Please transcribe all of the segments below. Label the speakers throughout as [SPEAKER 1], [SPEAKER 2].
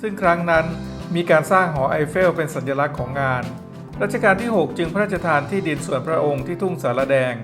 [SPEAKER 1] ซึ่งครั้งนั้นมีการสร้างหอไอเฟลเป็นสัญลักษณ์ของงาน รัชกาลที่ 6 จึงพระราชทานที่ดินส่วนพระองค์ที่ทุ่งสารแดง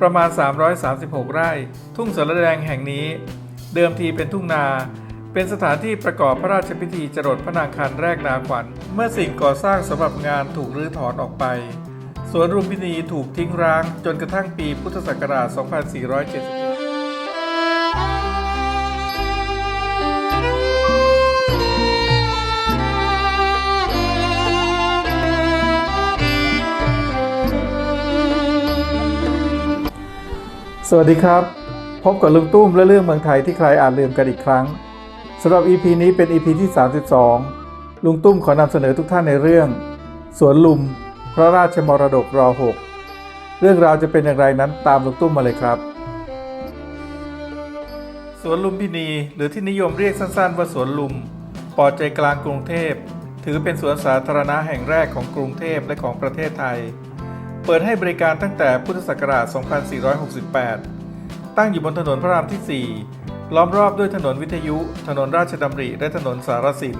[SPEAKER 1] ประมาณ 336 ไร่ ทุ่งสารแดงแห่งนี้ เดิมทีเป็นทุ่งนา เป็นสถานที่ประกอบพระราชพิธีจรดพระนางคันแรกนาขวัญ เมื่อสิ่งก่อสร้างสำหรับงานถูกรื้อถอนออกไป สวนรุมพินีถูกทิ้งร้างจนกระทั่งปีพุทธศักราช 2471 สวัสดีครับ พบกับลุงตุ้มและเรื่องเมืองไทยที่ใครอ่านลืมกันอีกครั้งสำหรับ EP นี้เป็น EP ที่ 32 ลุงตุ้มขอนำเสนอทุกท่านในเรื่อง สวนลุม พระราชมรดกร6เรื่องราวจะเป็นอย่างไรนั้นตามลุงตุ้มมาเลยครับ สวนลุมพินี หรือที่นิยมเรียกสั้นๆ ว่าสวนลุมปอดใจกลางกรุงเทพ ถือเป็นสวนสาธารณะแห่งแรกของกรุงเทพและของประเทศไทย เปิดให้บริการตั้งแต่พุทธศักราช 2468 ตั้งอยู่บนถนนพระรามที่ 4 ล้อมรอบด้วยถนนวิทยุ ถนนราชดำริ และถนนสารสิน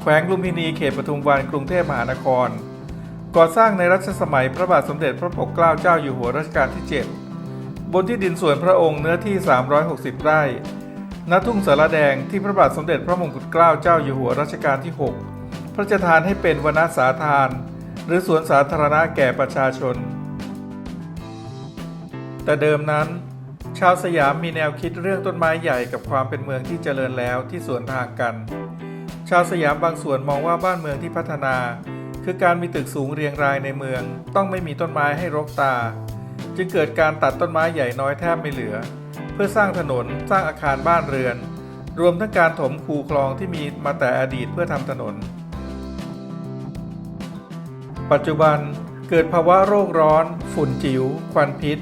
[SPEAKER 1] แขวงลุมพินี เขตปทุมวัน กรุงเทพมหานคร ก่อสร้างในรัชสมัยพระบาทสมเด็จพระปกเกล้าเจ้าอยู่หัวรัชกาลที่ 7 บนที่ดินส่วนพระองค์เนื้อที่ 360 ไร่ ณ ทุ่งสารแดงที่พระบาทสมเด็จพระมงกุฎเกล้าเจ้าอยู่หัวรัชกาลที่ 6 พระราชทานให้เป็นวนาสาทาน หรือสวนสาธารณะแก่ประชาชน แต่เดิมนั้น ชาวสยามมีแนวคิดเรื่องต้นไม้ใหญ่กับความเป็นเมืองที่เจริญแล้วที่สวนทางกัน ชาวสยามบางส่วนมองว่าบ้านเมืองที่พัฒนา คือการมีตึกสูงเรียงรายในเมือง ต้องไม่มีต้นไม้ให้รกตา จึงเกิดการตัดต้นไม้ใหญ่น้อยแทบไม่เหลือ เพื่อสร้างถนนสร้างอาคารบ้านเรือน รวมทั้งการถมคูคลองที่มีมาแต่อดีตเพื่อทำถนน ปัจจุบันเกิดภาวะโรคร้อน ฝุ่นจิ๋ว ควันพิษ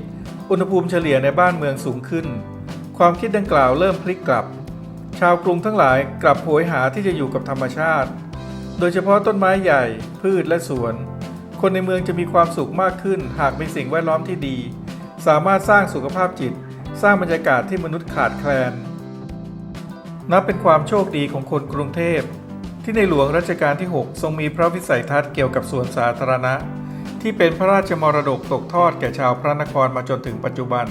[SPEAKER 1] อุณหภูมิเฉลี่ยในบ้านเมืองสูงขึ้น ความคิดดังกล่าวเริ่มพลิกกลับ ชาวกรุงทั้งหลายกลับโหยหาที่จะอยู่กับธรรมชาติ โดยเฉพาะต้นไม้ใหญ่ พืชและสวน คนในเมืองจะมีความสุขมากขึ้น หากมีสิ่งแวดล้อมที่ดี สามารถสร้างสุขภาพจิต สร้างบรรยากาศที่มนุษย์ขาดแคลน นับเป็นความโชคดีของคนกรุงเทพ ที่ในหลวงรัชกาลที่ 6 ทรงมีพระวิสัยทัศน์เกี่ยวกับสวนสาธารณะ ที่เป็นพระราชมรดกตกทอดแก่ชาวพระนครมาจนถึงปัจจุบัน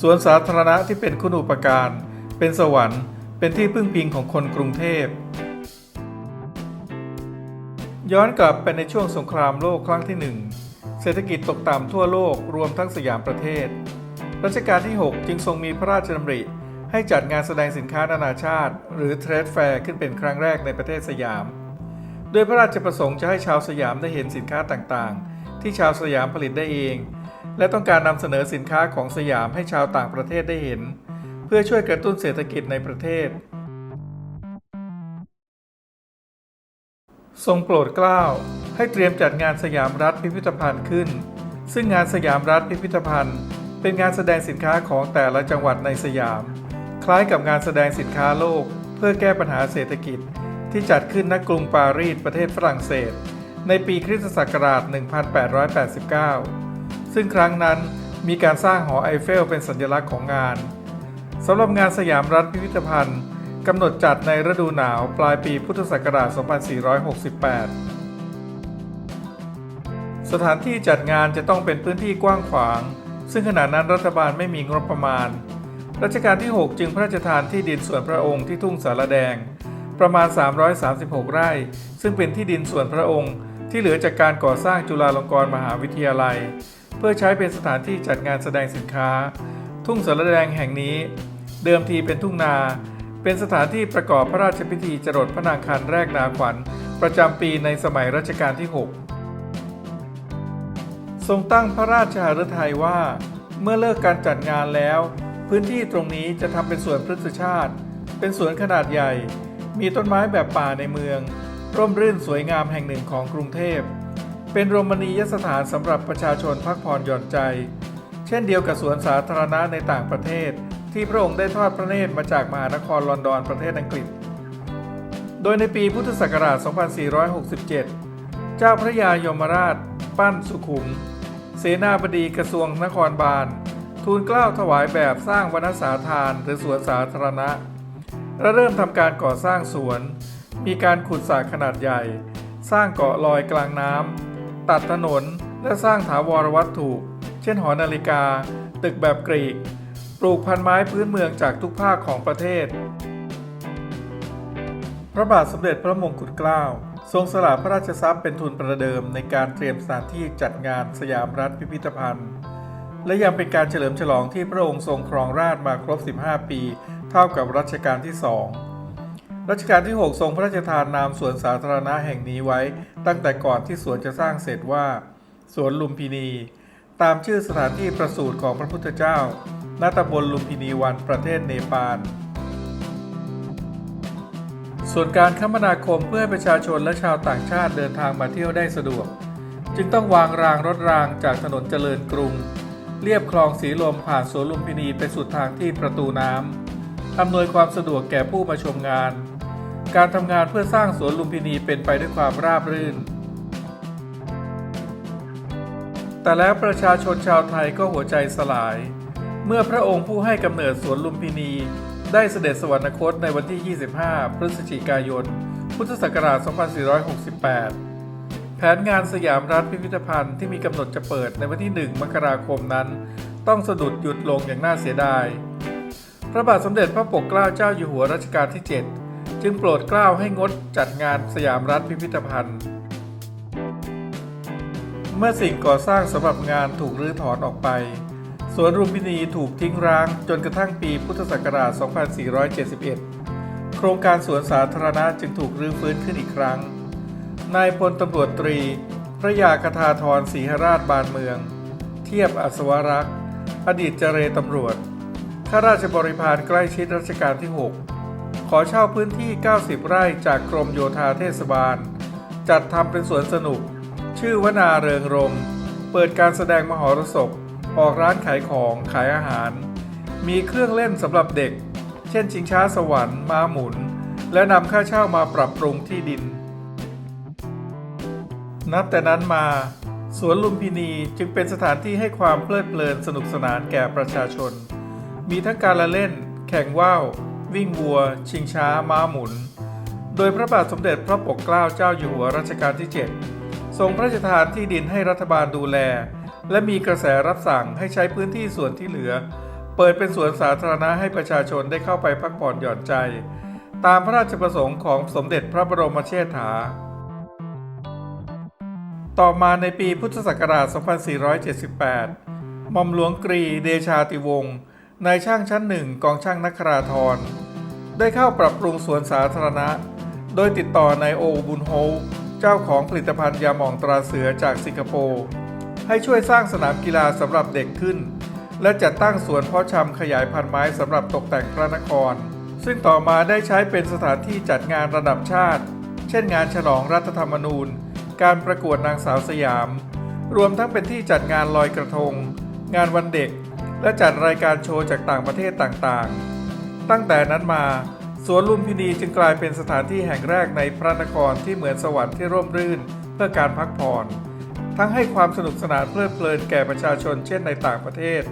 [SPEAKER 1] สวนสาธารณะที่เป็นคุณูปการ เป็นสวรรค์ เป็นที่พึ่งพิงของคนกรุงเทพ ย้อนกลับไปในช่วงสงครามโลกครั้งที่หนึ่งเศรษฐกิจตกต่ำทั่วโลกรวมทั้งสยามประเทศ รัชกาลที่ 6 จึงทรงมีพระราชดำริ ให้จัดงานแสดงสินค้านานาชาติ หรือเทรดแฟร์ขึ้นเป็นครั้งแรกในประเทศสยาม โดยพระราชประสงค์จะให้ชาวสยามได้เห็นสินค้าต่างๆ ที่ชาวสยามผลิตได้เอง และต้องการนำเสนอสินค้าของสยามให้ชาวต่างประเทศได้เห็น เพื่อช่วยกระตุ้นเศรษฐกิจในประเทศ ทรงโปรดเกล้าให้เตรียมจัดงานสยามรัฐพิพิธภัณฑ์ขึ้น ซึ่งงานสยามรัฐพิพิธภัณฑ์เป็นงานแสดงสินค้าของแต่ละจังหวัดในสยาม คล้ายกับงานแสดงสินค้าโลก เพื่อแก้ปัญหาเศรษฐกิจ ที่จัดขึ้นณกรุงปารีสประเทศฝรั่งเศส ในปีคริสตศักราช 1889 ซึ่งครั้งนั้นมีการสร้างหอไอเฟลเป็นสัญลักษณ์ของงานสำหรับงานสยามรัฐพิพิธภัณฑ์กำหนดจัดในฤดูหนาวปลายปีพุทธศักราช 2468 สถานที่จัดงานจะต้องเป็นพื้นที่กว้างขวาง ซึ่งขณะนั้นรัฐบาลไม่มีงบประมาณ รัชกาลที่ 6 จึงพระราชทานที่ดินส่วนพระองค์ที่ทุ่งสารแดง ประมาณ 336 ไร่ ซึ่งเป็นที่ดินส่วนพระองค์ ที่เหลือจากการก่อสร้างจุฬาลงกรณ์มหาวิทยาลัย เพื่อใช้เป็นสถานที่จัดงานแสดงสินค้า ทุ่งสารแดงแห่งนี้ เดิมทีเป็นทุ่งนา เป็นสถานที่ประกอบพระราชพิธีจรดพระนางคันแรกนาขวัญ ประจำปีในสมัยรัชกาลที่ 6 ทรงตั้งพระราชหฤทัยว่า เมื่อเลิกการจัดงานแล้ว พื้นที่ตรงนี้จะทำเป็นสวนพฤกษชาติ เป็นสวนขนาดใหญ่ มีต้นไม้แบบป่าในเมือง ร่มรื่นสวยงามแห่งหนึ่งของกรุงเทพ เป็นโรมณียสถานสำหรับประชาชนพักผ่อนหย่อนใจ เช่นเดียวกับสวนสาธารณะในต่างประเทศ ที่พระองค์ได้ทอดพระเนตรมาจากมหานครลอนดอนประเทศอังกฤษ โดยในปีพุทธศักราช 2467 เจ้าพระยายมราช ปั้นสุขุม เสนาบดีกระทรวงนครบาล ทูลเกล้าถวายแบบสร้างวนสาทานหรือสวนสาธารณะ และเริ่มทำการก่อสร้างสวน มีการขุดสระขนาดใหญ่ สร้างเกาะลอยกลางน้ำตัดถนนและสร้างถาวรวัตถุ เช่นหอนาฬิกา ตึกแบบกรีก ปลูกพันไม้พื้นเมืองจากทุกภาคของประเทศ พระบาทสมเด็จพระมงกุฎเกล้าทรงสละพระราชทรัพย์เป็นทุนประเดิมในการเตรียมสถานที่จัดงานสยามรัฐพิพิธภัณฑ์ และยังเป็นการเฉลิมฉลองที่พระองค์ทรงครองราชมาครบ 15 ปี เท่ากับรัชกาลที่2รัชกาลที่ 6 ทรงพระราชทานนามสวนสาธารณะแห่งนี้ไว้ ตั้งแต่ก่อนที่สวนจะสร้างเสร็จว่า สวนลุมพินี ตามชื่อสถานที่ประสูติของพระพุทธเจ้าณตำบลลุมพินีวันประเทศเนปาลส่วนการคมนาคมเพื่อให้ประชาชนและชาวต่างชาติเดินทางมาเที่ยวได้สะดวก จึงต้องวางรางรถรางจากถนนเจริญกรุง เรียบคลองสีลมผ่านสวนลุมพินีไปสุดทางที่ประตูน้ำอำนวยความสะดวกแก่ผู้มาชมงาน การทำงานเพื่อสร้างสวนลุมพินีเป็นไปด้วยความราบรื่น แต่แล้วประชาชนชาวไทยก็หัวใจสลาย เมื่อพระองค์ผู้ให้กำเนิดสวนลุมพินี ได้เสด็จสวรรคตในวันที่ 25 พฤศจิกายน พุทธศักราช 2468 แผนงานสยามรัฐพิพิธภัณฑ์ที่มีกำหนดจะเปิดในวันที่ 1 มกราคมนั้น ต้องสะดุดหยุดลงอย่างน่าเสียดาย พระบาทสมเด็จพระปกเกล้าเจ้าอยู่หัวรัชกาลที่ 7 จึงโปรดเกล้าให้งดจัดงานสยามรัฐพิพิธภัณฑ์ เมื่อสิ่งก่อสร้างสำหรับงานถูกรื้อถอนออกไป สวนลุมพินีถูกทิ้งร้างจนกระทั่งปีพุทธศักราช 2471 โครงการสวนสาธารณะจึงถูกรื้อฟื้นขึ้นอีกครั้ง นายพลตำรวจตรี พระยาคทาธรศรีหราชบานเมือง เทียบอัศวรักษ์ อดีตเจเรตำรวจ ข้าราชบริพารใกล้ชิดรัชกาลที่ 6 ขอเช่าพื้นที่ 90 ไร่จากกรมโยธาเทศบาล จัดทำเป็นสวนสนุก ชื่อวนาเริงรม เปิดการแสดงมหรสพ ออกร้านขายของขายอาหาร มีเครื่องเล่นสำหรับเด็ก เช่นชิงช้าสวรรค์ม้าหมุน และนำค่าเช่ามาปรับปรุงที่ดิน นับแต่นั้นมา สวนลุมพินีจึงเป็นสถานที่ให้ความเพลิดเพลินสนุกสนานแก่ประชาชน มีทั้งการละเล่น แข่งว่าววิ่งวัว ชิงช้า ม้าหมุน โดยพระบาทสมเด็จพระปกเกล้าเจ้าอยู่หัวรัชกาลที่ 7 ทรงพระราชทานที่ดินให้รัฐบาลดูแล และมีกระแสรับสั่งให้ใช้พื้นที่ส่วนที่เหลือ เปิดเป็นสวนสาธารณะให้ประชาชนได้เข้าไปพักผ่อนหย่อนใจ ตามพระราชประสงค์ของสมเด็จพระบรมเชษฐา ต่อมาในปีพุทธศักราช 2478 หม่อมหลวงกรีเดชาติวงศ์นายช่างชั้นหนึ่งกองช่างนคราธร ได้เข้าปรับปรุงสวนสาธารณะ โดยติดต่อนายโอบุญโฮเจ้าของผลิตภัณฑ์ยาหม่องตราเสือจากสิงคโปร์ให้ช่วยสร้างสนามกีฬาสำหรับเด็กขึ้น และจัดตั้งสวนเพาะชำขยายพันธุ์ไม้สำหรับตกแต่งพระนคร ซึ่งต่อมาได้ใช้เป็นสถานที่จัดงานระดับชาติ เช่นงานฉลองรัฐธรรมนูญ การประกวดนางสาวสยาม รวมทั้งเป็นที่จัดงานลอยกระทง งานวันเด็ก และจัดรายการโชว์จากต่างประเทศต่างๆ ตั้งแต่นั้นมาสวนลุมพินีจึงกลายเป็นสถานที่แห่งแรกในพระนครที่เหมือนสวรรค์ที่ร่มรื่นเพื่อการพักผ่อน ทั้งให้ความสนุกสนานเพลิดเพลินแก่ประชาชนเช่นในต่างประเทศ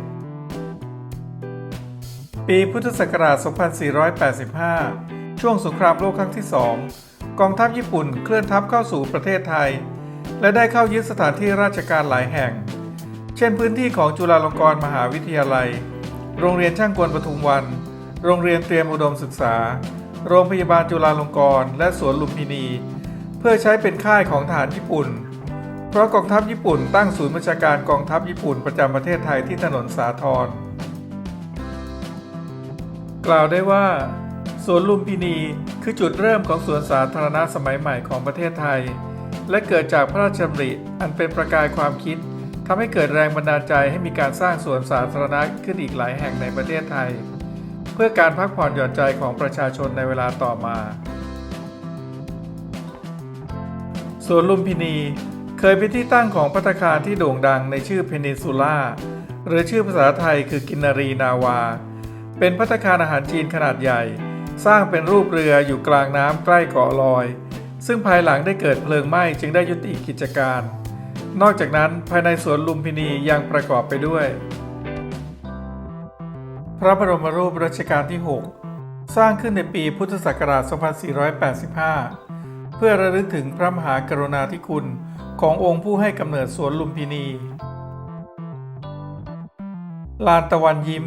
[SPEAKER 1] ปีพุทธศักราช 2485 ช่วงสงครามโลกครั้งที่2 กองทัพญี่ปุ่นเคลื่อนทัพเข้าสู่ประเทศไทย และได้เข้ายึดสถานที่ราชการหลายแห่ง เช่นพื้นที่ของจุฬาลงกรณ์มหาวิทยาลัย โรงเรียนช่างกลปทุมวัน โรงเรียนเตรียมอุดมศึกษา โรงพยาบาลจุฬาลงกรณ์และสวนลุมพินี เพื่อใช้เป็นค่ายของทหารญี่ปุ่น เพราะกองทัพญี่ปุ่นตั้งศูนย์บัญชาการกองทัพญี่ปุ่นประจำประเทศไทยที่ถนนสาทรกล่าวได้ว่า สวนลุมพินี คือจุดเริ่มของสวนสาธารณะสมัยใหม่ของประเทศไทย และเกิดจากพระราชดำริอันเป็นประกายความคิดทำให้เกิดแรงบันดาลใจให้มีการสร้างสวนสาธารณะขึ้นอีกหลายแห่งในประเทศไทย เพื่อการพักผ่อนหย่อนใจของประชาชนในเวลาต่อมาสวนลุมพินีเคยเป็นที่ตั้งของพัตคารที่โด่งดังในชื่อเพนินซูล่าหรือชื่อภาษาไทยคือกินนารีนาวา เป็นพัตคารอาหารจีนขนาดใหญ่ สร้างเป็นรูปเรืออยู่กลางน้ำใกล้เกาะลอย ซึ่งภายหลังได้เกิดเพลิงไหม้จึงได้ยุติกิจการ นอกจากนั้นภายในสวนลุมพินียังประกอบไปด้วย พระบรมรูปรัชกาลที่ 6 สร้างขึ้นในปีพุทธศักราช 2485 เพื่อระลึกถึงพระมหากรุณาธิคุณขององค์ผู้ให้กำเนิดสวนลุมพินี ลานตะวันยิ้ม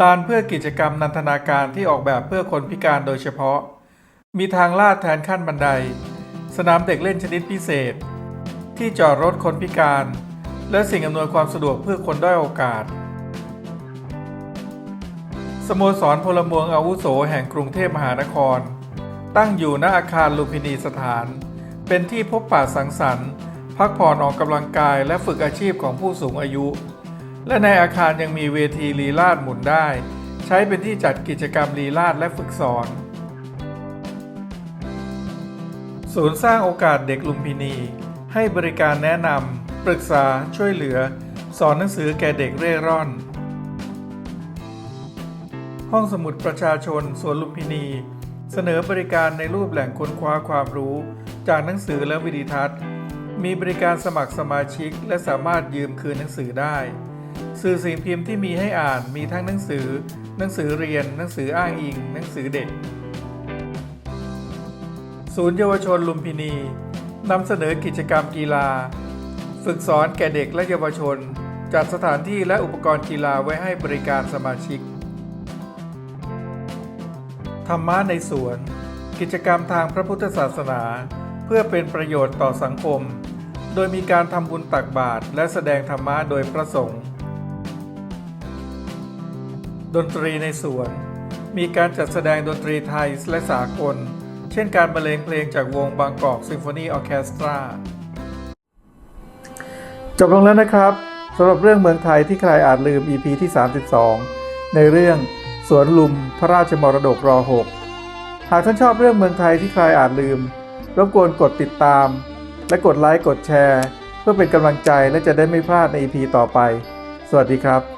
[SPEAKER 1] ลานเพื่อกิจกรรมนันทนาการที่ออกแบบเพื่อคนพิการโดยเฉพาะ มีทางลาดแทนขั้นบันได สนามเด็กเล่นชนิดพิเศษ ที่จอดรถคนพิการ และสิ่งอำนวยความสะดวกเพื่อคนด้อยโอกาส สโมสรพลเมืองอาวุโสแห่งกรุงเทพมหานคร ตั้งอยู่ณอาคารลุมพินีสถาน เป็นที่พบปะสังสรรค์ พักผ่อนออกกำลังกายและฝึกอาชีพของผู้สูงอายุ และในอาคารยังมีเวทีลีลาดหมุนได้ ใช้เป็นที่จัดกิจกรรมลีลาดและฝึกสอน ศูนย์สร้างโอกาสเด็กลุมพินี ให้บริการแนะนำปรึกษาช่วยเหลือ สอนหนังสือแก่เด็กเร่ร่อน ห้องสมุดประชาชนสวนลุมพินี เสนอบริการในรูปแหล่งค้นคว้าความรู้ จากหนังสือและวิดีทัศน์มีบริการสมัครสมาชิกและสามารถยืมคืนหนังสือได้ สื่อสิ่งพิมพ์ที่มีให้อ่านมีทั้งหนังสือ หนังสือเรียน หนังสืออ้างอิง หนังสือเด็ก ศูนย์เยาวชนลุมพินีนำเสนอกิจกรรมกีฬา ฝึกสอนแก่เด็กและเยาวชน จัดสถานที่และอุปกรณ์กีฬาไว้ให้บริการสมาชิก ธรรมะในสวน กิจกรรมทางพระพุทธศาสนา เพื่อเป็นประโยชน์ต่อสังคม โดยมีการทำบุญตักบาตรและแสดงธรรมะโดยพระสงฆ์ ดนตรีในสวน มีการจัดแสดงดนตรีไทยและสากล เช่นการบรรเลงเพลงจากวงบางกอกซิมโฟนีออเคสตราจบลงแล้วนะครับสำหรับเรื่องเมืองไทยที่ใครอาจลืม EP ที่ 32 ในเรื่องสวนลุมพระราชมรดกร6หากท่านชอบเรื่องเมืองไทยที่ใครอาจลืม รบกวนกดติดตาม และกดไลค์กดแชร์ เพื่อเป็นกำลังใจและจะได้ไม่พลาดใน EP ต่อไป สวัสดีครับ